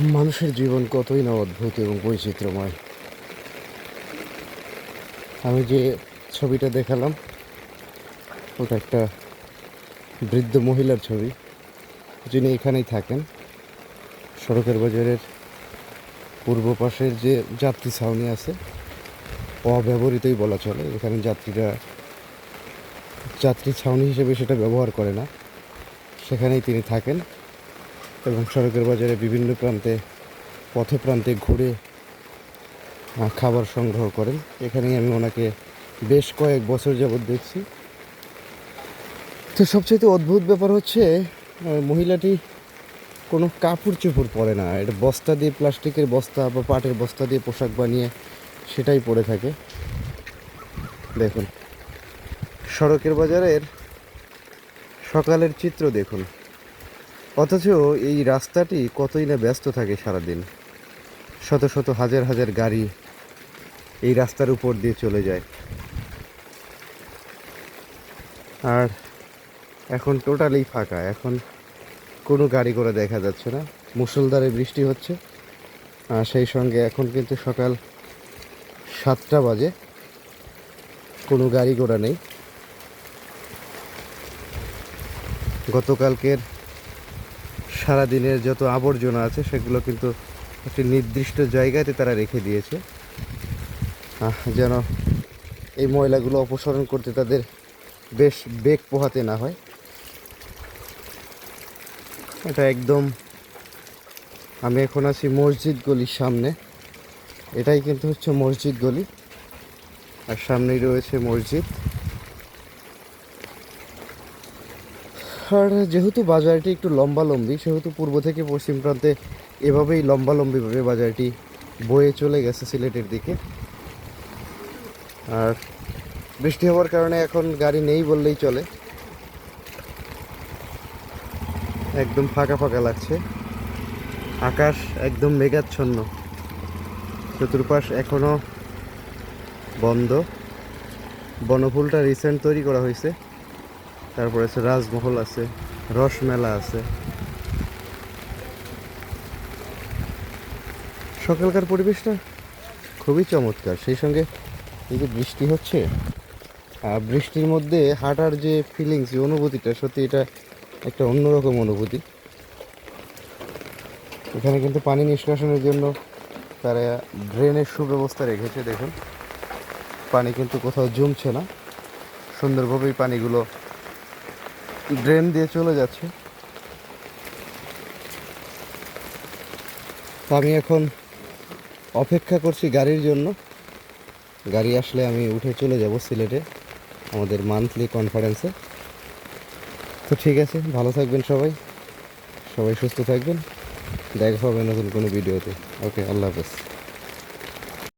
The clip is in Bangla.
মানুষের জীবন কতই না অদ্ভুত এবং বৈচিত্র্যময়। আমি যে ছবিটা দেখালাম, ওটা একটা বৃদ্ধ মহিলার ছবি। যিনি এখানেই থাকেন। সড়কের বাজারের পূর্ব পাশের যে যাত্রী ছাউনি আছে, অব্যবহৃতই বলা চলে। এখানে যাত্রীরা, যাত্রী ছাউনি হিসেবে সেটা ব্যবহার করে না। সেখানেই তিনি থাকেন। এবং সড়কের বাজারে বিভিন্ন প্রান্তে পথে প্রান্তে ঘুরে খাবার সংগ্রহ করেন। এখানেই আমি ওনাকে বেশ কয়েক বছর যাবৎ দেখছি। তো সবচেয়ে অদ্ভুত ব্যাপার হচ্ছে মহিলাটি কোনো কাপড় চোপড় পরে না। এটা বস্তা দিয়ে, প্লাস্টিকের বস্তা বা পাটের বস্তা দিয়ে পোশাক বানিয়ে সেটাই পরে থাকে। দেখুন, সড়কের বাজারের সকালের চিত্র দেখুন। অথচ এই রাস্তাটি কতই না ব্যস্ত থাকে সারাদিন। শত শত হাজার হাজার গাড়ি এই রাস্তার উপর দিয়ে চলে যায়। আর এখন টোটালি ফাঁকা, এখন কোনো গাড়ি করে দেখা যাচ্ছে না। মুসলধারে বৃষ্টি হচ্ছে, আর সেই সঙ্গে এখন কিন্তু সকাল সাতটা বাজে, কোনো গাড়ি ঘোড়া নেই। গতকালকের সারাদিনের যত আবর্জনা আছে, সেগুলো কিন্তু একটি নির্দিষ্ট জায়গাতে তারা রেখে দিয়েছে। যেন এই ময়লাগুলো অপসারণ করতে তাদের বেশ বেগ পোহাতে না হয়। এটা একদম আমি এখন আছি মসজিদ গলির সামনে। এটাই কিন্তু হচ্ছে মসজিদ গলি। আর সামনেই রয়েছে মসজিদ। আর যেহেতু বাজারটি একটু লম্বালম্বি, সেহেতু পূর্ব থেকে পশ্চিম প্রান্তে এভাবেই লম্বালম্বিভাবে বাজারটি বয়ে চলে গেছে সিলেটের দিকে। আর বৃষ্টি হওয়ার কারণে এখন গাড়ি নেই বললেই চলে। একদম ফাঁকা ফাঁকা লাগছে। আকাশ একদম মেঘাচ্ছন্ন। চতুর্পাশ এখনও বন্ধ। বনফুলটা রিসেন্ট তৈরি করা হয়েছে। তারপরে আছে রাজমহল আছে, রসমেলা আছে। সকালকার পরিবেশটা খুবই চমৎকার। সেই সঙ্গে এই যে বৃষ্টি হচ্ছে, আর বৃষ্টির মধ্যে হাঁটার যে ফিলিংস যে অনুভূতিটা, সত্যি এটা একটা অন্যরকম অনুভূতি। এখানে কিন্তু পানি নিষ্কাশনের জন্য তারা ড্রেনের সুব্যবস্থা রেখেছে, দেখুন। পানি কিন্তু কোথাও জমছে না। সুন্দরভাবেই পানিগুলো ড্রেন দিয়ে চলে যাচ্ছে। আমি এখন অপেক্ষা করছি গাড়ির জন্য। গাড়ি আসলে আমি উঠে চলে যাব সিলেটে, আমাদের মান্থলি কনফারেন্সে তো ঠিক আছে, ভালো থাকবেন সবাই। সবাই সুস্থ থাকবেন। দেখা হবে নতুন কোনো ভিডিওতে। ওকে, আল্লাহ হাফেজ।